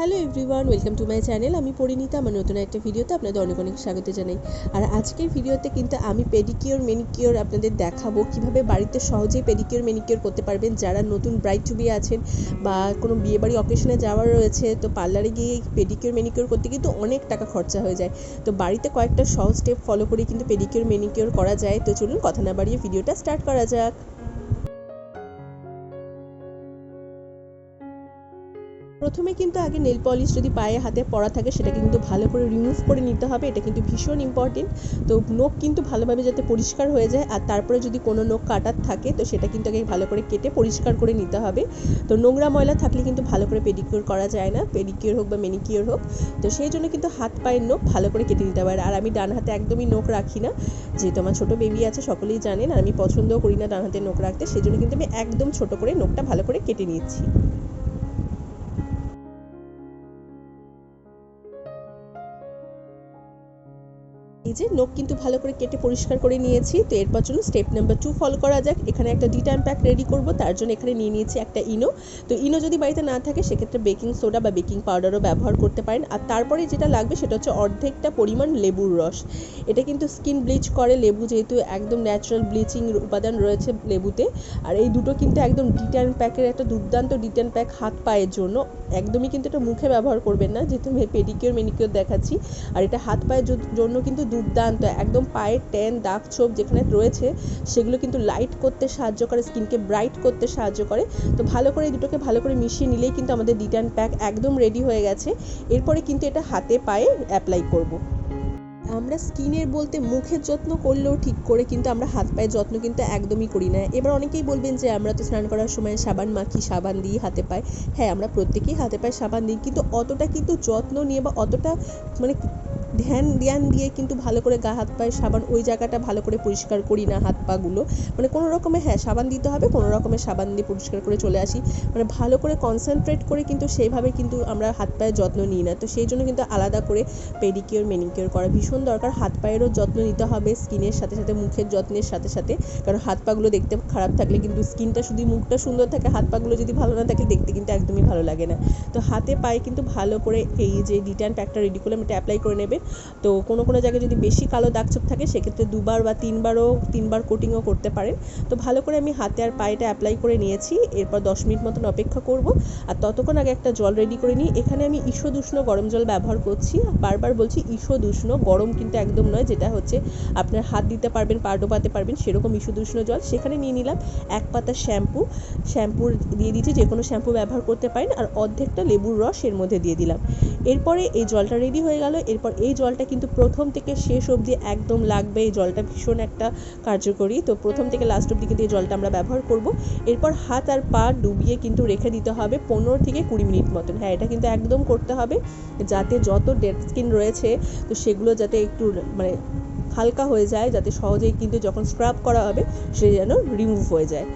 Hello everyone, welcome to my channel. আমি পরিণীতা, আমার নতুন একটা ভিডিওতে আপনাদের অনেক অনেক স্বাগত জানাই। আর আজকের ভিডিওতে কিন্তু আমি পেডিকিওর মেনিকিওর আপনাদের দেখাবো কীভাবে বাড়িতে সহজেই পেডিকিওর মেনিকিওর করতে পারবেন। যারা নতুন ব্রাইড টু বি আছেন বা কোনো বিয়েবাড়ি অকেশনে যাওয়ার রয়েছে, তো পার্লারে গিয়ে পেডিকিওর মেনিকিওর করতে কিন্তু অনেক টাকা খরচা হয়ে যায়। তো বাড়িতে কয়েকটা সহজ স্টেপ ফলো করে কিন্তু পেডিকিওর মেনিকিওর করা যায়। তো চলুন কথা না বাড়িয়ে ভিডিওটা স্টার্ট করা যাক। প্রথমে কিন্তু আগে নেল পলিশ যদি পায়ে হাতে পড়া থাকে, সেটা কিন্তু ভালো করে রিমুভ করে নিতে হবে। এটা কিন্তু ভীষণ ইম্পর্টেন্ট তো নখ কিন্তু ভালোভাবে যাতে পরিষ্কার হয়ে যায়, আর তারপরে যদি কোনো নখ কাটার থাকে, তো সেটা কিন্তু আগে ভালো করে কেটে পরিষ্কার করে নিতে হবে। তো নোংরা ময়লা থাকলে কিন্তু ভালো করে পেডিকিওর করা যায় না পেডিকিওর হোক বা মেনিকিওর হোক। তো সেই জন্য কিন্তু হাত পায়ের নখ ভালো করে কেটে নিতে হবে। আর আমি ডান হাতে একদমই নখ রাখি না। যেহেতু আমার ছোটো বেবি আছে, সকলেই জানেন, আর আমি পছন্দও করি না ডান হাতে নখ রাখতে। সেই জন্য কিন্তু আমি একদম ছোটো করে নখটা ভালো করে কেটে নিচ্ছি। এই যে নখ কিন্তু ভালো করে কেটে পরিষ্কার করে নিয়েছি। তো এরপর চলুন স্টেপ নাম্বার টু ফলো করা যাক। এখানে একটা ডিটান প্যাক রেডি করব, তার জন্য এখানে নিয়ে নিয়েছি একটা ইনো তো ইনো যদি বাড়িতে না থাকে, সেক্ষেত্রে বেকিং সোডা বা বেকিং পাউডারও ব্যবহার করতে পারেন। আর তারপরে যেটা লাগবে, সেটা হচ্ছে অর্ধেকটা পরিমাণ লেবুর রস। এটা কিন্তু স্কিন ব্লিচ করে, লেবু যেহেতু একদম ন্যাচারাল ব্লিচিং উপাদান রয়েছে লেবুতে। আর এই দুটো কিন্তু একদম ডিটান প্যাকের একটা দুর্দান্ত ডিটান প্যাক হাত পায়ের জন্য। একদমই কিন্তু এটা মুখে ব্যবহার করবেন না যেহেতু আমি পেডিকিওর মেনিকিওর দেখাচ্ছি। আর এটা হাত পায়ের জন্য কিন্তু দুর্দান্ত, একদম পায়ের ট্যান দাগ, ছোপ যেখানে রয়েছে, সেগুলো কিন্তু লাইট করতে সাহায্য করে স্কিনকে ব্রাইট করতে সাহায্য করে। তো ভালো করে দুটোকে ভালো করে মিশিয়ে নিলেই কিন্তু আমাদের ডিটান প্যাক একদম রেডি হয়ে গেছে। এরপরে কিন্তু এটা হাতে, পায়ে অ্যাপ্লাই করব। আমরা স্কিনের বলতে মুখের যত্ন করলেও ঠিক করে কিন্তু আমরা হাত পায়ের যত্ন কিন্তু একদমই করি না। এবার অনেকেই বলবেন যে, আমরা তো স্নান করার সময় সাবান মাখি, সাবান দিই হাতে পায়ে। হ্যাঁ আমরা প্রত্যেকেই হাতে পায়ে সাবান দিই কিন্তু অতটা কিন্তু যত্ন নিয়ে বা অতটা মানে ধ্যান, জ্ঞান দিয়ে কিন্তু ভালো করে গা, হাত পায়ে সাবান ওই জায়গাটা ভালো করে পরিষ্কার করি না হাত পাগুলো মানে কোনো রকমে হ্যাঁ সাবান দিতে হবে, কোনো রকমের সাবান দিয়ে পরিষ্কার করে চলে আসি। মানে ভালো করে কনসেন্ট্রেট করে কিন্তু সেইভাবে কিন্তু আমরা হাত পায়ের যত্ন নিই না। তো সেই জন্য কিন্তু আলাদা করে পেডিকিওর মেনিকিওর করা ভীষণ দরকার। হাত পায়েরও যত্ন নিতে হবে, স্কিনের সাথে সাথে, মুখের যত্নের সাথে সাথে। কারণ হাত পাগুলো দেখতে খারাপ থাকলে কিন্তু স্কিনটা শুধু মুখটা সুন্দর থাকে, হাত পাগুলো যদি ভালো না থাকে, দেখতে কিন্তু একদমই ভালো লাগে না। তো হাতে পায়ে কিন্তু ভালো করে এই যে ডিটান প্যাকটা রেডি করলাম, এটা অ্যাপ্লাই করে নেবে। তো কোনো কোনো জায়গায় যদি বেশি কালো দাগছোপ থাকে, সেক্ষেত্রে দুবার বা তিনবারও, তিনবার কোটিংও করতে পারেন। তো ভালো করে আমি হাতে আর পায়েটা অ্যাপ্লাই করে নিয়েছি। এরপর দশ মিনিট মতন অপেক্ষা করব। আর ততক্ষণ আগে একটা জল রেডি করে নিই। এখানে আমি ঈষদুষ্ণ গরম জল ব্যবহার করছি। বারবার বলছি ঈষদুষ্ণ গরম কিন্তু একদম নয়, যেটা হচ্ছে আপনার হাত দিতে পারবেন, পা ডোবাতে পারবেন, সেরকম ঈষদুষ্ণ জল। সেখানে নিয়ে নিলাম এক পাতা শ্যাম্পু। শ্যাম্পু দিয়ে দিয়েছি, যে কোনো শ্যাম্পু ব্যবহার করতে পারেন। আর অর্ধেকটা লেবুর রস এর মধ্যে দিয়ে দিলাম। এরপরে এই জলটা রেডি হয়ে গেল। এরপর এই জলটা কিন্তু প্রথম থেকে শেষ অবধি একদম লাগবে। এই জলটা ভীষণ একটা কার্যকরী। তো প্রথম থেকে লাস্ট অবধি কিন্তু এই জলটা আমরা ব্যবহার করব। এরপর হাত আর পা ডুবিয়ে কিন্তু রেখে দিতে হবে পনেরো থেকে কুড়ি মিনিট মতন। হ্যাঁ এটা কিন্তু একদম করতে হবে যাতে যত ডেড স্কিন রয়েছে, তো সেগুলো যাতে একটু মানে হালকা হয়ে যায়, যাতে সহজেই কিন্তু যখন স্ক্রাব করা হবে, সে যেন রিমুভ হয়ে যায়।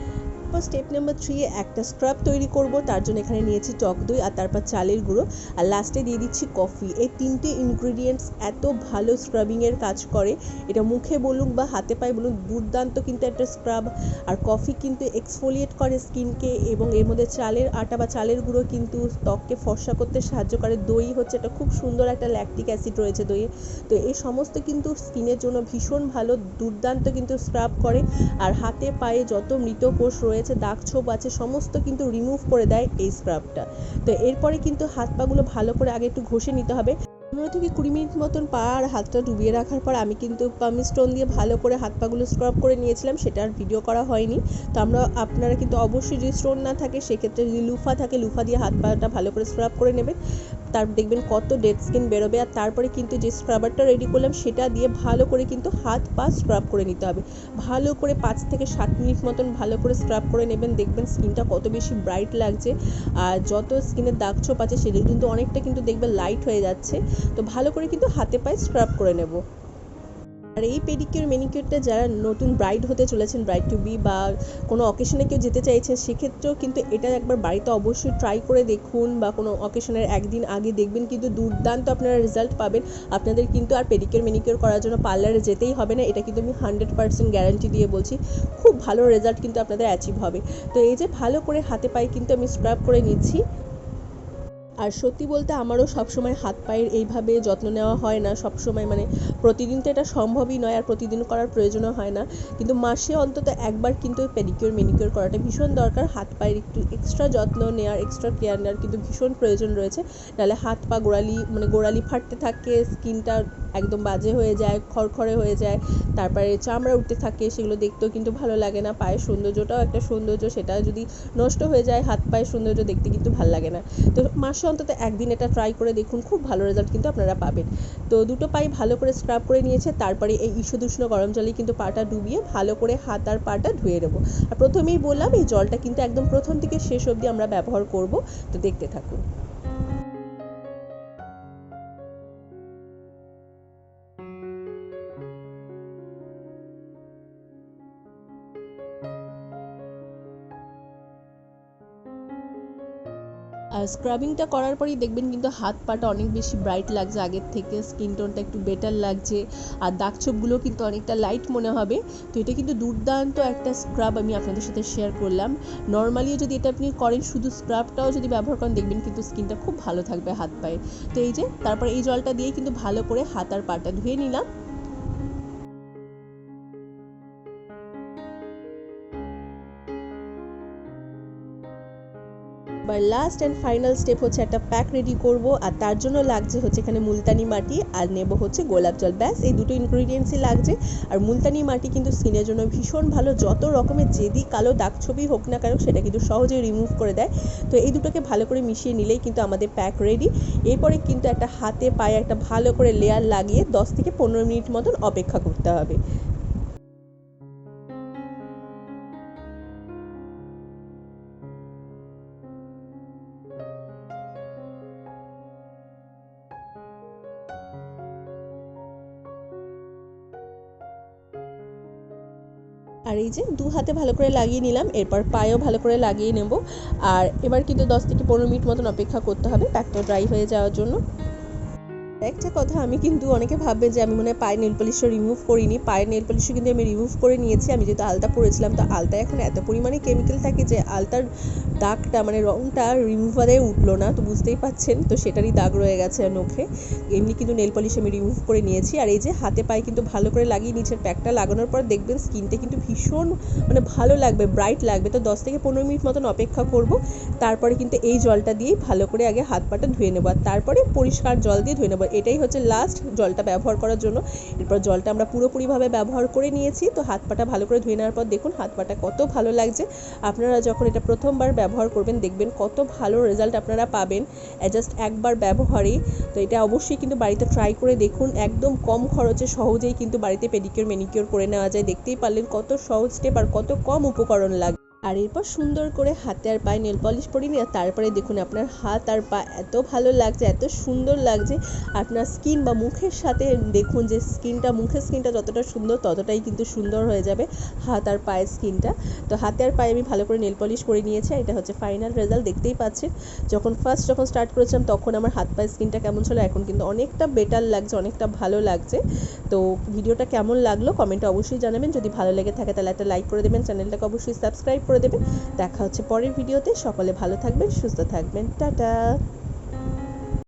তারপর স্টেপ নাম্বার থ্রি একটা স্ক্রাব তৈরি করব। তার জন্য এখানে নিয়েছি টক দই আর তারপর চালের গুঁড়ো। আর লাস্টে দিয়ে দিচ্ছি কফি এই তিনটে ইনগ্রিডিয়েন্টস এত ভালো স্ক্রাবিংয়ের কাজ করে। এটা মুখে বলুন বা হাতে পায়ে বলুন দুর্দান্ত কিন্তু একটা স্ক্রাব আর কফি কিন্তু এক্সফোলিয়েট করে স্কিনকে এবং এর মধ্যে চালের আটা বা চালের গুঁড়ো কিন্তু ত্বককে ফর্সা করতে সাহায্য করে। দই হচ্ছে একটা খুব সুন্দর একটা ল্যাকটিক অ্যাসিড রয়েছে দইয়ে। তো এই সমস্ত কিন্তু স্কিনের জন্য ভীষণ ভালো, দুর্দান্ত কিন্তু স্ক্রাব করে। আর হাতে পায়ে যত মৃত কোষ রয়েছে রয়েছে, দাগ ছোপ আছে, সমস্ত কিন্তু রিমুভ করে দেয় এই স্ক্রাবটা তো এরপরে কিন্তু হাত পাগুলো ভালো করে আগে একটু ঘষে নিতে হবে। পনেরো থেকে কুড়ি মিনিট মতন পা আর হাতটা ডুবিয়ে রাখার পর আমি কিন্তু পামি স্টোন দিয়ে ভালো করে হাত পাগুলো স্ক্রাব করে নিয়েছিলাম, সেটা আর ভিডিও করা হয়নি। তো আমরা, আপনারা কিন্তু অবশ্যই যদি স্টোন না থাকে, সেক্ষেত্রে যদি লুফা থাকে, লুফা দিয়ে হাত পাটা ভালো করে স্ক্রাব করে নেবেন তার দেখবেন কত ডেড স্কিন বেরোবে আর তারপরে কিন্তু যে স্ক্রাবারটা রেডি করলাম সেটা দিয়ে ভালো করে কিন্তু হাত পা স্ক্রাব করে নিতে হবে। ভালো করে পাঁচ থেকে সাত মিনিট মতন ভালো করে স্ক্রাব করে নেবেন, দেখবেন স্কিনটা কত বেশি ব্রাইট লাগছে আর যত স্কিনের দাগ ছোপ আছে সেগুলো কিন্তু অনেকটা কিন্তু দেখবেন লাইট হয়ে যাচ্ছে। তো ভালো করে কিন্তু হাতে পায়ে স্ক্রাব করে নেব। আর এই পেডিকিউর মেনিকিওরটা যারা নতুন ব্রাইড হতে চলেছেন ব্রাইড টু বি বা কোনো অকেশনে কেউ যেতে চাইছেন, সেক্ষেত্রেও কিন্তু এটা একবার বাড়িতে অবশ্যই ট্রাই করে দেখুন বা কোনো অকেশনের একদিন আগে দেখবেন, কিন্তু দুর্দান্ত আপনারা রেজাল্ট পাবেন। আপনাদের কিন্তু আর পেডিকিওর মেনিকিওর করার জন্য পার্লারে যেতেই হবে না, এটা কিন্তু আমি হান্ড্রেড পার্সেন্ট গ্যারান্টি দিয়ে বলছি। খুব ভালো রেজাল্ট কিন্তু আপনাদের অ্যাচিভ হবে। তো এই যে ভালো করে হাতে পায়ে কিন্তু আমি স্ক্রাব করে নিচ্ছি। আর সত্যি বলতে আমারও সবসময় হাত পায়ের এইভাবে যত্ন নেওয়া হয় না, সবসময় মানে প্রতিদিন তো এটা সম্ভবই নয় আর প্রতিদিন করার প্রয়োজনও হয় না। কিন্তু মাসে অন্তত একবার কিন্তু পেডিকিওর মেনিকিওর করাটা ভীষণ দরকার। হাত পায়ের একটু এক্সট্রা যত্ন নেওয়ার এক্সট্রা কেয়ার নেওয়ার কিন্তু ভীষণ প্রয়োজন রয়েছে। নাহলে হাত পা গোড়ালি মানে গোড়ালি ফাটতে থাকে, স্কিনটা একদম বাজে হয়ে যায়, খড়খড়ে হয়ে যায়, তারপরে চামড়া উঠতে থাকে, সেগুলো দেখতেও কিন্তু ভালো লাগে না। পায়ের সৌন্দর্যটাও একটা সৌন্দর্য, সেটা যদি নষ্ট হয়ে যায়, হাত পায়ের সৌন্দর্য দেখতে কিন্তু ভালো লাগে না। তো মাসে অন্তত একদিন এটা ট্রাই করে দেখুন, খুব ভালো রেজাল্ট কিন্তু আপনারা পাবেন। তো দুটো পাই ভালো করে স্ক্রাব করে নিয়েছে, তারপরে এই ঈষদুষ্ণ গরম জলে কিন্তু পাটা ডুবিয়ে ভালো করে হাত আর পাটা ধুয়ে নেব। আর প্রথমেই বললাম, এই জলটা কিন্তু একদম প্রথম থেকে শেষ অবধি আমরা ব্যবহার করব, তো দেখতে থাকুন। স্ক্রাবিংটা করার পরেই দেখবেন কিন্তু হাত পাটা অনেক বেশি ব্রাইট লাগছে। আগের থেকে স্কিন টোনটা একটু বেটার লাগছে আর দাগ ছোপগুলো কিন্তু অনেকটা লাইট মনে হবে। তো এটা কিন্তু দুর্দান্ত একটা স্ক্রাব আমি আপনাদের সাথে শেয়ার করলাম। নর্মালিও যদি এটা আপনি করেন, শুধু স্ক্রাবটাও যদি ব্যবহার করেন, দেখবেন কিন্তু স্কিনটা খুব ভালো থাকবে হাত পায়ে। তো এই যে, তারপরে এই জলটা দিয়ে কিন্তু ভালো করে হাত আর পাটা ধুয়ে নিলাম। এবার লাস্ট অ্যান্ড ফাইনাল স্টেপ হচ্ছে একটা প্যাক রেডি করব, আর তার জন্য লাগছে হচ্ছে এখানে মুলতানি মাটি, আর নেব হচ্ছে গোলাপ জল। ব্যাস, এই দুটো ইনগ্রিডিয়েন্টসই লাগছে। আর মুলতানি মাটি কিন্তু স্কিনের জন্য ভীষণ ভালো। যত রকমের যেদি কালো, দাগ ছবি হোক না কেন, সেটা কিন্তু সহজেই রিমুভ করে দেয়। তো এই দুটোকে ভালো করে মিশিয়ে নিলেই কিন্তু আমাদের প্যাক রেডি এরপরে কিন্তু একটা হাতে পায়ে একটা ভালো করে লেয়ার লাগিয়ে দশ থেকে পনেরো মিনিট মতন অপেক্ষা করতে হবে। আর এই যে দু হাতে ভালো করে লাগিয়ে নিলাম, এরপর পায়েও ভালো করে লাগিয়ে নেব। আর এবার কিন্তু দশ থেকে পনেরো মিনিট মতন অপেক্ষা করতে হবে, প্যাকটা ড্রাই হয়ে যাওয়ার জন্য। একটা কথা, আমি কিন্তু অনেকে ভাববে যে আমি মনে হয় পায়ের নেল পলিশটা রিমুভ করিনি। পায়ের নেল পলিশও কিন্তু আমি রিমুভ করে নিয়েছি। আমি যেহেতু আলতা পরেছিলাম, তো আলতায় এখন এত পরিমাণে কেমিক্যাল থাকে যে আলতার দাগটা মানে রঙটা রিমুভারে উঠল না, তো বুঝতেই পাচ্ছেন। তো সেটারই দাগ রয়ে গেছে নখে। এমনি কিন্তু নেল পলিশ আমি রিমুভ করে নিয়েছি। আর এই যে হাতে পায়ে কিন্তু ভালো করে লাগিয়ে নিচের প্যাকটা লাগানোর পর দেখবেন স্কিনটা কিন্তু ভীষণ মানে ভালো লাগবে ব্রাইট লাগবে। তো দশ থেকে পনেরো মিনিট মতন অপেক্ষা করব। তারপরে কিন্তু এই জলটা দিয়েই ভালো করে আগে হাত পাটা ধুয়ে নেব। আর তারপরে পরিষ্কার জল দিয়ে ধুয়ে নেব। এটাই হচ্ছে লাস্ট জলটা ব্যবহার করার জন্য। এরপর জলটা আমরা পুরোপুরিভাবে ব্যবহার করে নিয়েছি। তো হাত পাটা ভালো করে ধুয়ে নেওয়ার পর দেখুন, হাত পাটা কত ভালো লাগছে। আপনারা যখন এটা প্রথমবার ব্যবহার করবেন, দেখবেন কত ভালো রেজাল্ট আপনারা পাবেন। জাস্ট একবার ব্যবহারেই। তো এটা অবশ্যই কিন্তু বাড়িতে ট্রাই করে দেখুন। একদম কম খরচে সহজেই কিন্তু বাড়িতে পেডিকিওর মেনিকিওর করে নেওয়া যায়। দেখতেই পারলেন কত সহজ স্টেপ আর কত কম উপকরণ লাগে আর এরপর সুন্দর করে হাতে আর পায়ে নেল পলিশ পরিয়ে নিয়ে তারপরে দেখুন আপনার হাত আর পা এত ভালো লাগছে, এত সুন্দর লাগছে। আপনার স্কিন বা মুখের সাথে দেখুন যে স্কিনটা মুখের স্কিনটা যতটা সুন্দর ততটাই কিন্তু সুন্দর হয়ে যাবে হাত আর পায়ের স্কিনটা তো হাতে আর পায়ে আমি ভালো করে নেল পলিশ করে নিয়েছি এটা হচ্ছে ফাইনাল রেজাল্ট দেখতেই পাচ্ছেন। যখন ফার্স্ট যখন স্টার্ট করেছিলাম তখন আমার হাত পায়ের স্কিনটা কেমন ছিল, এখন কিন্তু অনেকটা বেটার লাগছে, অনেকটা ভালো লাগছে। তো ভিডিওটা কেমন লাগল কমেন্টে অবশ্যই জানাবেন। যদি ভালো লেগে থাকে তাহলে একটা লাইক করে দেবেন চ্যানেলটাকে অবশ্যই সাবস্ক্রাইব করে দেবে। দেখা হচ্ছে পরের ভিডিওতে। সকলে ভালো থাকবেন সুস্থ থাকবেন। টাটা।